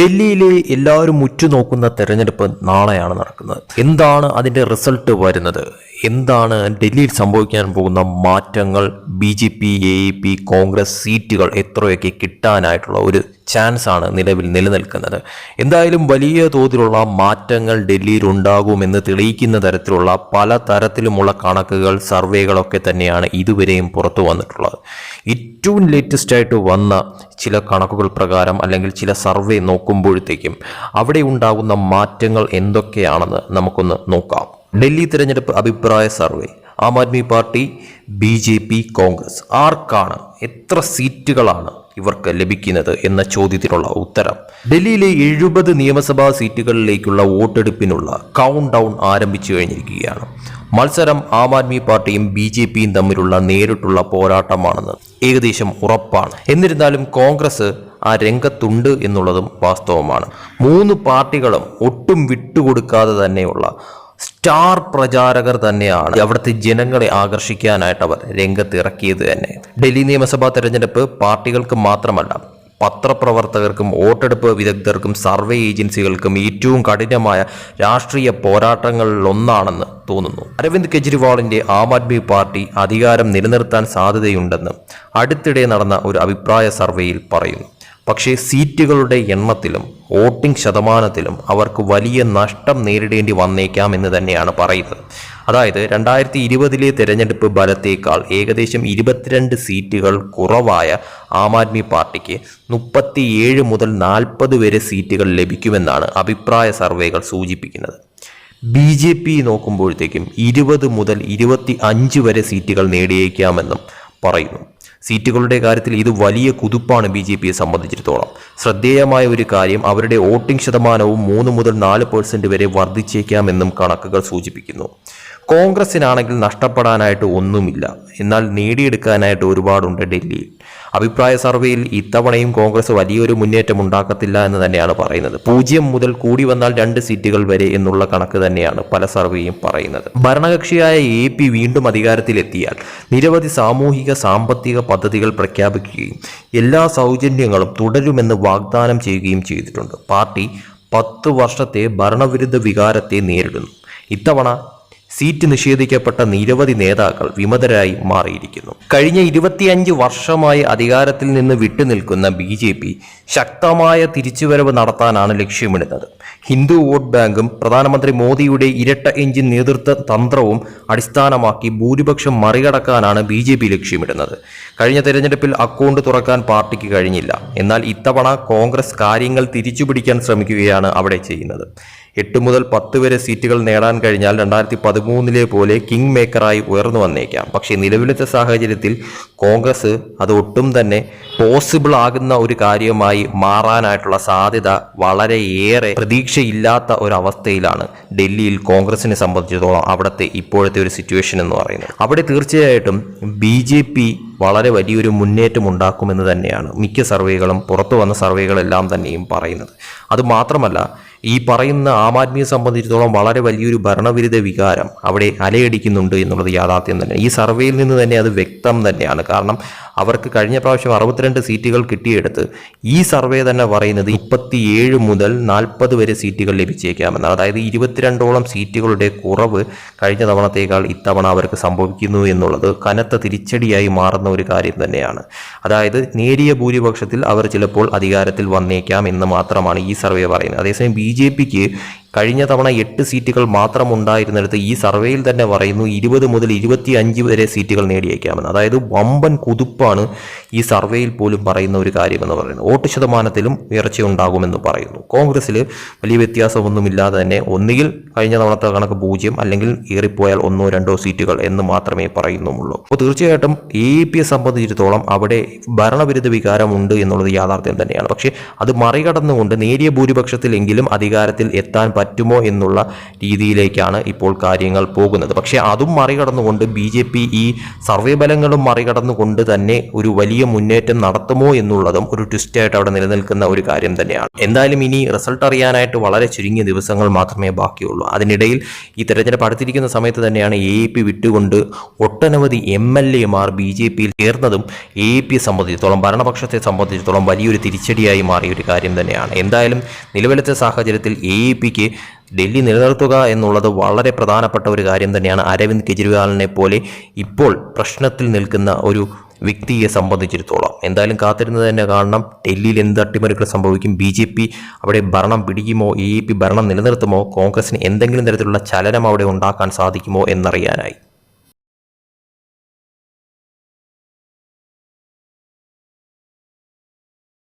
ഡൽഹിയിലെ എല്ലാവരും ഉറ്റുനോക്കുന്ന തെരഞ്ഞെടുപ്പ് നാളെയാണ് നടക്കുന്നത്. എന്താണ് അതിന്റെ റിസൾട്ട് വരുന്നത്? എന്താണ് ഡൽഹിയിൽ സംഭവിക്കാൻ പോകുന്ന മാറ്റങ്ങൾ? B J P A P Congress സീറ്റുകൾ എത്രയൊക്കെ കിട്ടാനായിട്ടുള്ള ഒരു ചാൻസ് ആണ് നിലവിൽ നിലനിൽക്കുന്നത്. എന്തായാലും വലിയ തോതിലുള്ള മാറ്റങ്ങൾ ഡൽഹിയിൽ ഉണ്ടാകുമെന്ന് തെളിയിക്കുന്ന തരത്തിലുള്ള പല തരത്തിലുമുള്ള കണക്കുകൾ സർവേകളൊക്കെ തന്നെയാണ് ഇതുവരെയും പുറത്തു വന്നിട്ടുള്ളത്. ഏറ്റവും ലേറ്റസ്റ്റ് ആയിട്ട് വന്ന ചില കണക്കുകൾ പ്രകാരം അല്ലെങ്കിൽ ചില സർവേ നോക്കുമ്പോഴത്തേക്കും അവിടെ ഉണ്ടാകുന്ന മാറ്റങ്ങൾ എന്തൊക്കെയാണെന്ന് നമുക്കൊന്ന് നോക്കാം. ഡൽഹി തിരഞ്ഞെടുപ്പ് അഭിപ്രായ survey. Aam Aadmi party B J P Congress. ആർക്കാണ്? എത്ര സീറ്റുകളാണ്? ഇവർക്ക് ലഭിക്കുന്നത് എന്ന ചോദ്യത്തിനുള്ള ഉത്തരം. ഡൽഹിയിലെ എഴുപത് നിയമസഭാ സീറ്റുകളിലേക്കുള്ള വോട്ടെടുപ്പിനുള്ള കൗണ്ട് ഡൗൺ ആരംഭിച്ചു കഴിഞ്ഞിരിക്കുകയാണ്. മത്സരം ആം ആദ്മി പാർട്ടിയും ബി ജെ പിയും തമ്മിലുള്ള നേരിട്ടുള്ള പോരാട്ടമാണെന്ന് ഏകദേശം ഉറപ്പാണ്. എന്നിരുന്നാലും കോൺഗ്രസ് ആ രംഗത്തുണ്ട് എന്നുള്ളതും വാസ്തവമാണ്. മൂന്ന് പാർട്ടികളും ഒട്ടും വിട്ടുകൊടുക്കാതെ തന്നെയുള്ള സ്റ്റാർ പ്രചാരകർ തന്നെയാണ് അവിടുത്തെ ജനങ്ങളെ ആകർഷിക്കാനായിട്ട് അവർ രംഗത്തിറക്കിയത് തന്നെ. ഡൽഹി നിയമസഭാ തെരഞ്ഞെടുപ്പ് പാർട്ടികൾക്ക് മാത്രമല്ല പത്രപ്രവർത്തകർക്കും വോട്ടെടുപ്പ് വിദഗ്ധർക്കും സർവേ ഏജൻസികൾക്കും ഏറ്റവും കഠിനമായ രാഷ്ട്രീയ പോരാട്ടങ്ങളിലൊന്നാണെന്ന് തോന്നുന്നു. അരവിന്ദ് കെജ്രിവാളിന്റെ ആം ആദ്മി പാർട്ടി അധികാരം നിലനിർത്താൻ സാധ്യതയുണ്ടെന്ന് അടുത്തിടെ നടന്ന ഒരു അഭിപ്രായ സർവേയിൽ പറയുന്നു. പക്ഷേ സീറ്റുകളുടെ എണ്ണത്തിലും വോട്ടിംഗ് ശതമാനത്തിലും അവർക്ക് വലിയ നഷ്ടം നേരിടേണ്ടി വന്നേക്കാം എന്ന് തന്നെയാണ് പറയുന്നത്. അതായത് രണ്ടായിരത്തി ഇരുപതിലെ തെരഞ്ഞെടുപ്പ് ഫലത്തേക്കാൾ ഏകദേശം ഇരുപത്തിരണ്ട് സീറ്റുകൾ കുറവായ ആം ആദ്മി പാർട്ടിക്ക് മുപ്പത്തിയേഴ് മുതൽ നാൽപ്പത് വരെ സീറ്റുകൾ ലഭിക്കുമെന്നാണ് അഭിപ്രായ സർവേകൾ സൂചിപ്പിക്കുന്നത്. ബി ജെ പി നോക്കുമ്പോഴത്തേക്കും ഇരുപത് മുതൽ ഇരുപത്തി അഞ്ച് വരെ സീറ്റുകൾ നേടിയേക്കാമെന്നും പറയുന്നു. സീറ്റുകളുടെ കാര്യത്തിൽ ഇത് വലിയ കുതിപ്പാണ് ബി ജെ പിയെ സംബന്ധിച്ചിടത്തോളം. ശ്രദ്ധേയമായ ഒരു കാര്യം അവരുടെ വോട്ടിംഗ് ശതമാനവും മൂന്ന് മുതൽ നാല് പെർസെന്റ് വരെ വർദ്ധിച്ചേക്കാമെന്നും കണക്കുകൾ സൂചിപ്പിക്കുന്നു. കോൺഗ്രസിനാണെങ്കിൽ നഷ്ടപ്പെടാനായിട്ട് ഒന്നുമില്ല. എന്നാൽ നേടിയെടുക്കാനായിട്ട് ഒരുപാടുണ്ട് ഡൽഹിയിൽ. അഭിപ്രായ സർവേയിൽ ഇത്തവണയും കോൺഗ്രസ് വലിയൊരു മുന്നേറ്റം ഉണ്ടാക്കത്തില്ല എന്ന് തന്നെയാണ് പറയുന്നത്. പൂജ്യം മുതൽ കൂടി വന്നാൽ രണ്ട് സീറ്റുകൾ വരെ എന്നുള്ള കണക്ക് തന്നെയാണ് പല സർവേയും പറയുന്നത്. ഭരണകക്ഷിയായ എ പി വീണ്ടും അധികാരത്തിലെത്തിയാൽ നിരവധി സാമൂഹിക സാമ്പത്തിക പദ്ധതികൾ പ്രഖ്യാപിക്കുകയും എല്ലാ സൗജന്യങ്ങളും തുടരുമെന്ന് വാഗ്ദാനം ചെയ്യുകയും ചെയ്തിട്ടുണ്ട്. പാർട്ടി പത്ത് വർഷത്തെ ഭരണവിരുദ്ധ വികാരത്തെ നേരിടുന്നു. ഇത്തവണ സീറ്റ് നിഷേധിക്കപ്പെട്ട നിരവധി നേതാക്കൾ വിമതരായി മാറിയിരിക്കുന്നു. കഴിഞ്ഞ ഇരുപത്തിയഞ്ച് വർഷമായി അധികാരത്തിൽ നിന്ന് വിട്ടുനിൽക്കുന്ന ബി ജെ പി ശക്തമായ തിരിച്ചുവരവ് നടത്താനാണ് ലക്ഷ്യമിടുന്നത്. ഹിന്ദു വോട്ട് ബാങ്കും പ്രധാനമന്ത്രി മോദിയുടെ ഇരട്ട എഞ്ചിൻ നേതൃത്വ തന്ത്രവും അടിസ്ഥാനമാക്കി ഭൂരിപക്ഷം മറികടക്കാനാണ് ബി ജെ പി ലക്ഷ്യമിടുന്നത്. കഴിഞ്ഞ തെരഞ്ഞെടുപ്പിൽ അക്കൗണ്ട് തുറക്കാൻ പാർട്ടിക്ക് കഴിഞ്ഞില്ല. എന്നാൽ ഇത്തവണ കോൺഗ്രസ് കാര്യങ്ങൾ തിരിച്ചുപിടിക്കാൻ ശ്രമിക്കുകയാണ് അവിടെ ചെയ്യുന്നത്. എട്ട് മുതൽ പത്ത് വരെ സീറ്റുകൾ നേടാൻ കഴിഞ്ഞാൽ രണ്ടായിരത്തി പതിമൂന്നിലെ പോലെ കിങ് മേക്കറായി ഉയർന്നു വന്നേക്കാം. പക്ഷേ നിലവിലത്തെ സാഹചര്യത്തിൽ കോൺഗ്രസ് അത് ഒട്ടും തന്നെ പോസിബിൾ ആകുന്ന ഒരു കാര്യമായി മാറാനായിട്ടുള്ള സാധ്യത വളരെയേറെ പ്രതീക്ഷയില്ലാത്ത ഒരു അവസ്ഥയിലാണ് ഡൽഹിയിൽ കോൺഗ്രസിനെ സംബന്ധിച്ചിടത്തോളം അവിടുത്തെ ഇപ്പോഴത്തെ ഒരു സിറ്റുവേഷൻ എന്ന് പറയുന്നത്. അവിടെ തീർച്ചയായിട്ടും ബി ജെ പി വളരെ വലിയൊരു മുന്നേറ്റം ഉണ്ടാക്കുമെന്ന് തന്നെയാണ് മിക്ക സർവേകളും പുറത്തു വന്ന സർവേകളെല്ലാം തന്നെയും പറയുന്നത്. അത് മാത്രമല്ല ഈ പറയുന്ന ആം ആദ്മിയെ സംബന്ധിച്ചിടത്തോളം വളരെ വലിയൊരു ഭരണവിരുദ്ധ വികാരം അവിടെ അലയടിക്കുന്നുണ്ട് എന്നുള്ളത് യാഥാർത്ഥ്യം തന്നെ ഈ സർവേയിൽ നിന്ന് തന്നെ അത് വ്യക്തം തന്നെയാണ്. കാരണം അവർക്ക് കഴിഞ്ഞ പ്രാവശ്യം അറുപത്തിരണ്ട് സീറ്റുകൾ കിട്ടിയെടുത്ത് ഈ സർവേ തന്നെ പറയുന്നത് മുപ്പത്തിയേഴ് മുതൽ നാൽപ്പത് വരെ സീറ്റുകൾ ലഭിച്ചേക്കാമെന്നാണ്. അതായത് ഇരുപത്തിരണ്ടോളം സീറ്റുകളുടെ കുറവ് കഴിഞ്ഞ തവണത്തേക്കാൾ ഇത്തവണ അവർക്ക് സംഭവിക്കുന്നു എന്നുള്ളത് കനത്ത തിരിച്ചടിയായി മാറുന്ന ഒരു കാര്യം തന്നെയാണ്. അതായത് നേരിയ ഭൂരിപക്ഷത്തിൽ അവർ ചിലപ്പോൾ അധികാരത്തിൽ വന്നേക്കാം എന്ന് മാത്രമാണ് ഈ സർവേ പറയുന്നത്. അതേസമയം ബി ജെ പിക്ക് കഴിഞ്ഞ തവണ എട്ട് സീറ്റുകൾ മാത്രം ഉണ്ടായിരുന്നിടത്ത് ഈ സർവേയിൽ തന്നെ പറയുന്നു ഇരുപത് മുതൽ ഇരുപത്തി അഞ്ച് വരെ സീറ്റുകൾ നേടിയേക്കാമെന്ന്. അതായത് വമ്പൻ കുതിപ്പാണ് ഈ സർവേയിൽ പോലും പറയുന്ന ഒരു കാര്യമെന്ന് പറയുന്നത് വോട്ട് ശതമാനത്തിലും ഉയർച്ച ഉണ്ടാകുമെന്ന് പറയുന്നു. കോൺഗ്രസ്സിൽ വലിയ വ്യത്യാസമൊന്നുമില്ലാതെ തന്നെ ഒന്നുകിൽ കഴിഞ്ഞ തവണത്തെ കണക്ക് പൂജ്യം അല്ലെങ്കിൽ ഏറിപ്പോയാൽ ഒന്നോ രണ്ടോ സീറ്റുകൾ എന്ന് മാത്രമേ പറയുന്നുള്ളൂ അപ്പോൾ തീർച്ചയായിട്ടും എ പിയെ സംബന്ധിച്ചിടത്തോളം അവിടെ ഭരണവിരുദ്ധ വികാരമുണ്ട് എന്നുള്ളത് യാഥാർത്ഥ്യം തന്നെയാണ്. പക്ഷേ അത് മറികടന്നുകൊണ്ട് നേരിയ ഭൂരിപക്ഷത്തിലെങ്കിലും അധികാരത്തിൽ എത്താൻ പറ്റുമോ എന്നുള്ള രീതിയിലേക്കാണ് ഇപ്പോൾ കാര്യങ്ങൾ പോകുന്നത്. പക്ഷേ അതും മറികടന്നുകൊണ്ട് ബി ജെ പി ഈ സർവേ ബലങ്ങളും മറികടന്നുകൊണ്ട് തന്നെ ഒരു വലിയ മുന്നേറ്റം നടത്തുമോ എന്നുള്ളതും ഒരു ട്വിസ്റ്റായിട്ട് അവിടെ നിലനിൽക്കുന്ന ഒരു കാര്യം തന്നെയാണ്. എന്തായാലും ഇനി റിസൾട്ട് അറിയാനായിട്ട് വളരെ ചുരുങ്ങിയ ദിവസങ്ങൾ മാത്രമേ ബാക്കിയുള്ളൂ. അതിനിടയിൽ ഈ തെരഞ്ഞെടുപ്പ് അടുത്തിരിക്കുന്ന സമയത്ത് തന്നെയാണ് എ പി വിട്ടുകൊണ്ട് ഒട്ടനവധി എം എൽ എമാർ ബി ജെ പിയിൽ ചേർന്നതും എ പിയെ സംബന്ധിച്ചിടത്തോളം ഭരണപക്ഷത്തെ സംബന്ധിച്ചിടത്തോളം വലിയൊരു തിരിച്ചടിയായി മാറിയ ഒരു കാര്യം തന്നെയാണ്. എന്തായാലും നിലവിലത്തെ സാഹചര്യത്തിൽ എ പിക്ക് ഡൽഹി നിലനിർത്തുക എന്നുള്ളത് വളരെ പ്രധാനപ്പെട്ട ഒരു കാര്യം തന്നെയാണ് അരവിന്ദ് കെജ്രിവാളിനെ പോലെ ഇപ്പോൾ പ്രശ്നത്തിൽ നിൽക്കുന്ന ഒരു വ്യക്തിയെ സംബന്ധിച്ചിടത്തോളം. എന്തായാലും കാത്തിരുന്നത് തന്നെ കാണണം. ഡൽഹിയിൽ എന്ത് അട്ടിമറികൾ സംഭവിക്കും? ബി ജെ പി അവിടെ ഭരണം പിടിക്കുമോ? എ പി ഭരണം നിലനിർത്തുമോ? കോൺഗ്രസിന് എന്തെങ്കിലും തരത്തിലുള്ള ചലനം അവിടെ ഉണ്ടാക്കാൻ സാധിക്കുമോ എന്നറിയാനായി.